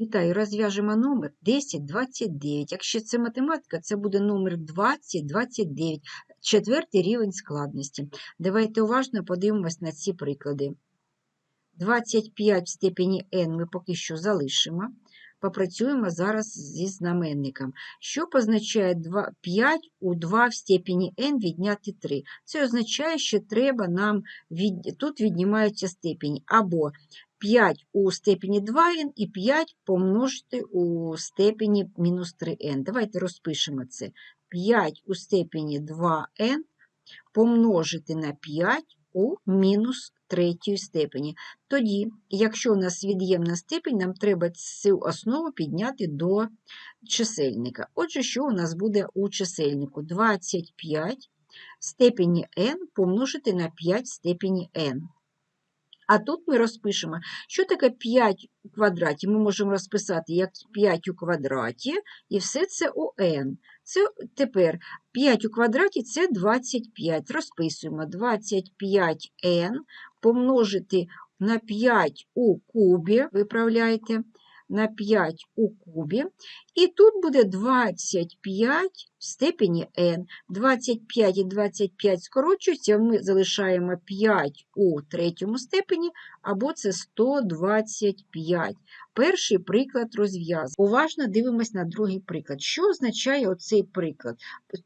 Вітаю, розв'яжемо номер 1029. Якщо це математика, це буде номер 2029, четвертий рівень складності. Давайте уважно подивимось на ці приклади. 25 в степені n ми поки що залишимо. Попрацюємо зараз зі знаменником. Що позначає 2, 5 у 2 в степені n відняти 3? Це означає, що треба нам від, тут віднімаються степені або 5 у степені 2n і 5 помножити у степені мінус 3n. Давайте розпишемо це. 5 у степені 2n помножити на 5 у мінус третьої степені. Тоді, якщо у нас від'ємна степень, нам треба цю основу підняти до чисельника. Отже, що у нас буде у чисельнику? 25 в степені n помножити на 5 в степені n. А тут ми розпишемо, що таке 5 у квадраті. Ми можемо розписати як 5 у квадраті, і все це у n. Це тепер 5 у квадраті це 25. Розписуємо. 25n помножити на 5 у кубі, виправляйте, на 5 у кубі. І тут буде 25 в степені n. 25 і 25 скорочуються, ми залишаємо 5 у третьому степені, або це 125. Перший приклад розв'язаний. Уважно дивимось на другий приклад. Що означає оцей приклад?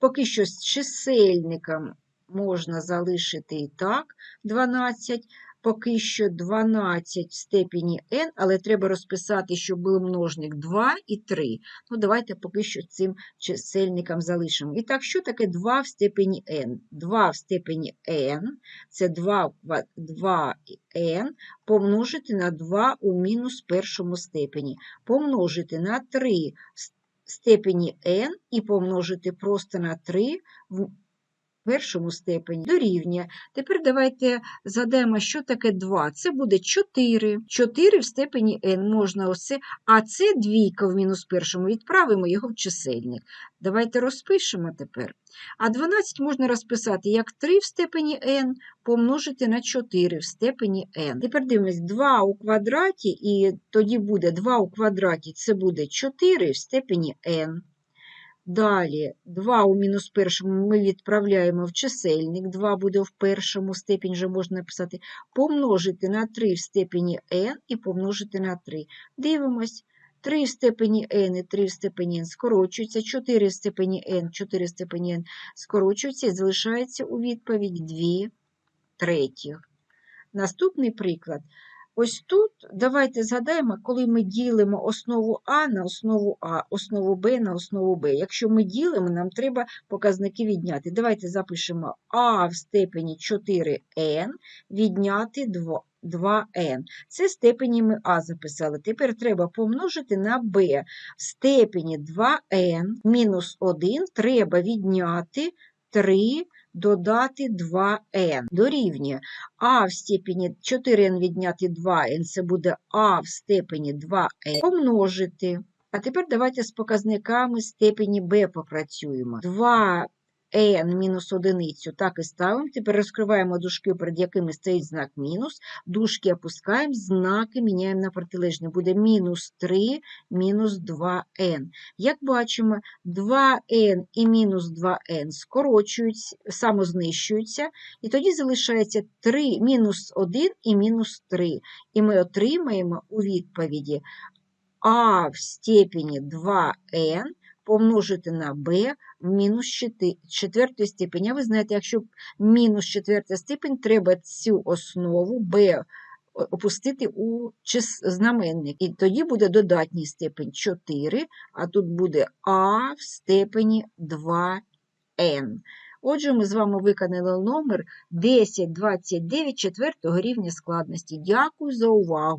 Поки що з чисельником можна залишити і так 12, поки що 12 в степені n, але треба розписати, щоб був множник 2 і 3. Ну, давайте поки що цим чисельником залишимо. І так, що таке 2 в степені n? 2 в степені n – це 2, 2n помножити на 2 у мінус першому степені. Помножити на 3 в степені n і помножити просто на 3 в першому степені дорівнює. Тепер давайте згадаємо, що таке 2. Це буде 4. 4 в степені n можна оце, а це двійка в мінус першому, відправимо його в чисельник. Давайте розпишемо тепер. А 12 можна розписати як 3 в степені n помножити на 4 в степені n. Тепер дивимось 2 у квадраті, і тоді буде 2 у квадраті, це буде 4 в степені n. Далі 2 у мінус першому ми відправляємо в чисельник, 2 буде в першому степені, вже можна написати, помножити на 3 в степені n і помножити на 3. Дивимось. 3 в степені n і 3 в степені n скорочуються, 4 в степені n, 4 в степені n скорочуються і залишається у відповідь 2 третіх. Наступний приклад. Ось тут давайте згадаємо, коли ми ділимо основу А на основу А, основу Б на основу Б. Якщо ми ділимо, нам треба показники відняти. Давайте запишемо А в степені 4n відняти 2. 2n. Це степені ми А записали. Тепер треба помножити на b. В степені 2n мінус 1 треба відняти 3 додати 2n дорівнює а в степені 4n відняти 2n, це буде а в степені 2n помножити. А тепер давайте з показниками степені b попрацюємо. 2n мінус одиницю так і ставимо. Тепер розкриваємо дужки, перед якими стоїть знак мінус. Дужки опускаємо, знаки міняємо на протилежні. Буде мінус 3, мінус 2n. Як бачимо, 2n і мінус 2n скорочуються, самознищуються, і тоді залишається 3, мінус 1 і мінус 3. І ми отримаємо у відповіді а в степені 2n помножити на b в мінус 4 степені. А ви знаєте, якщо мінус 4 степень, треба цю основу b опустити у знаменник. І тоді буде додатній степень 4, а тут буде а в степені 2n. Отже, ми з вами виконали номер 1029 четвертого рівня складності. Дякую за увагу!